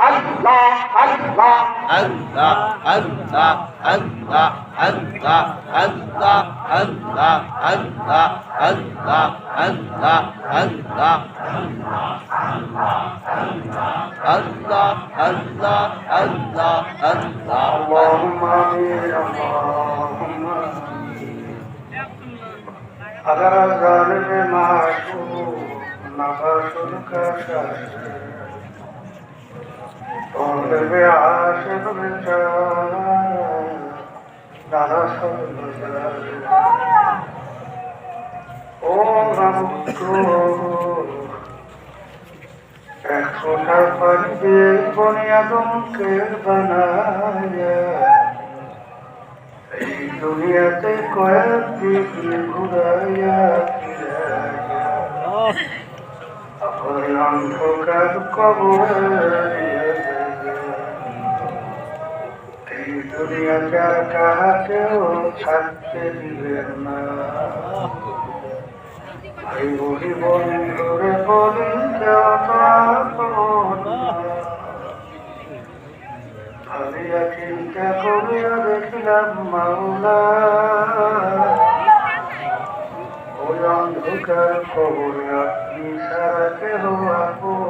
আল্লাহ আল্লাহ আল্লাহ আল্লাহ আল্লাহ আল্লাহ আল্লাহ আল্লাহ আল্লাহ আল্লাহ আল্লাহ আল্লাহ আল্লাহ আল্লাহ আল্লাহ আল্লাহ আল্লাহ अगर घर में माँ को नगर का একশোটার পারিবে বনিয়া দমকের বানায় এই দুনিয়াতে কয়েকটি ঘুরাইয়া ফিরাইয়া অন্ধকার কবর এই দুনিয়াতে কাহাকেও থাকতে দিলেন না ভাই বলি বন্ধুরে বলি কেউ। ভাবিয়া চিন্তা করিয়া দেখিলাম মাওলা ওই অন্ধকার খবরে, আপনি সারা কেহ আপন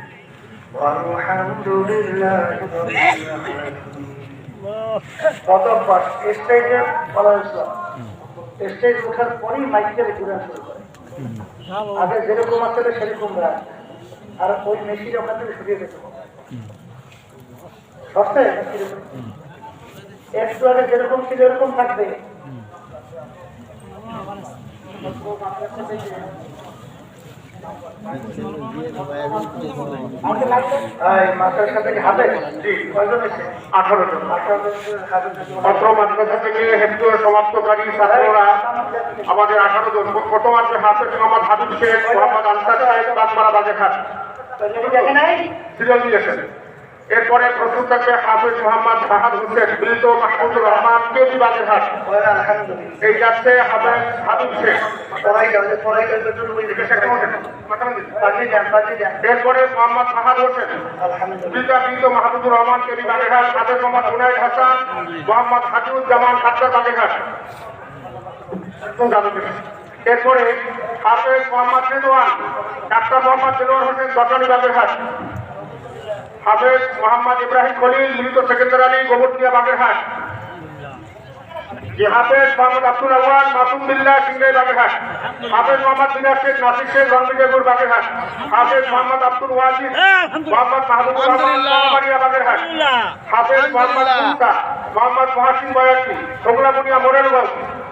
গতবার স্টেজে বলা হয়েছিল। স্টেজ ওঠার পরেই মাইকের ঘুরে শুরু করে। আগে যেরকম আসলে সেরকম রাখ আর ওই মেশিন ওখান থেকে সরিয়ে দিতে। সস্তায় একটু আগে যেরকম ছিল এরকম থাকবে। সমাপ্তকারী ছাত্ররা আমাদের আঠারো জন। কত আছে হাফেজ মোহাম্মদ হাবিব শেখ মোহাম্মদ আনসার সাহেব বাগমারা বাজেঘাট দেখে নাই? সিরিয়াল দিয়েছেন এরপরে প্রস্তুত থাকবে হাফেজ মোহাম্মদ শাহাদ হোসেন মৃত মাহমুদুর রহমান কেবি বাজেঘাট আলহামদুলিল্লাহ। এই যাচ্ছে হাফেজ হাবিব শেখ এরপরে মোহাম্মদ শাহাদ হোসেন। পিতা মৃত মাহমুদুর রহমান কেবি বাগেঘাট হাফেজ মোহাম্মদ হুনায়দ হাসান মোহাম্মদ হাজিউজ্জামান খাদ্দা বাগেঘাট এরপরে হাফেজ মোহাম্মদ রেদওয়ান ডাক্তার মোহাম্মদ রেদওয়ান হোসেন দশানি বাগেরহাট হাফেজ মোহাম্মদ ইব্রাহিম খলিল মৃত সেকেন্দার আলী গোবরদিয়া বাগেরহাট। যে হাফেজ মোহাম্মদ আব্দুল আওয়াল মাসুম বিল্লাহ সিংহাই বাগেরহাট। হাফেজ মোহাম্মদ বিনার শেখ নাসির শেখ রণবিজয়পুর বাগেরহাট। হাফেজ মোহাম্মদ আব্দুল ওয়াজিদ মোহাম্মদ মাহবুবুর রহমান বাগেরহাট। হাফেজ মোহাম্মদ মোহাম্মদ মহাসিন বয়াতি সোগলাপুনিয়া মোরেলগঞ্জ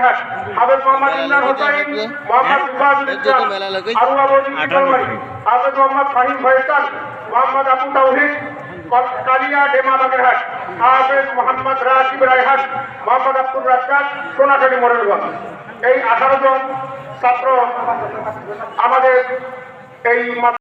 হাফেজ মোহাম্মদ ইমরান হোসাইন মোহাম্মদ ইফাজুল ইসলাম আরুয়া বৌদি চিকলমারি হাফেজ মোহাম্মদ ফাহিম ফয়সাল মোহাম্মদ আবু তাওহিদ কালিয়া ডেমা বাগেরহাট হাফেজ মোহাম্মদ রাজিব রায়হাট মোহাম্মদ আব্দুল রাজ্জাক সোনাখালী মোরেলগঞ্জ এই আঠারো জন ছাত্র আমাদের এই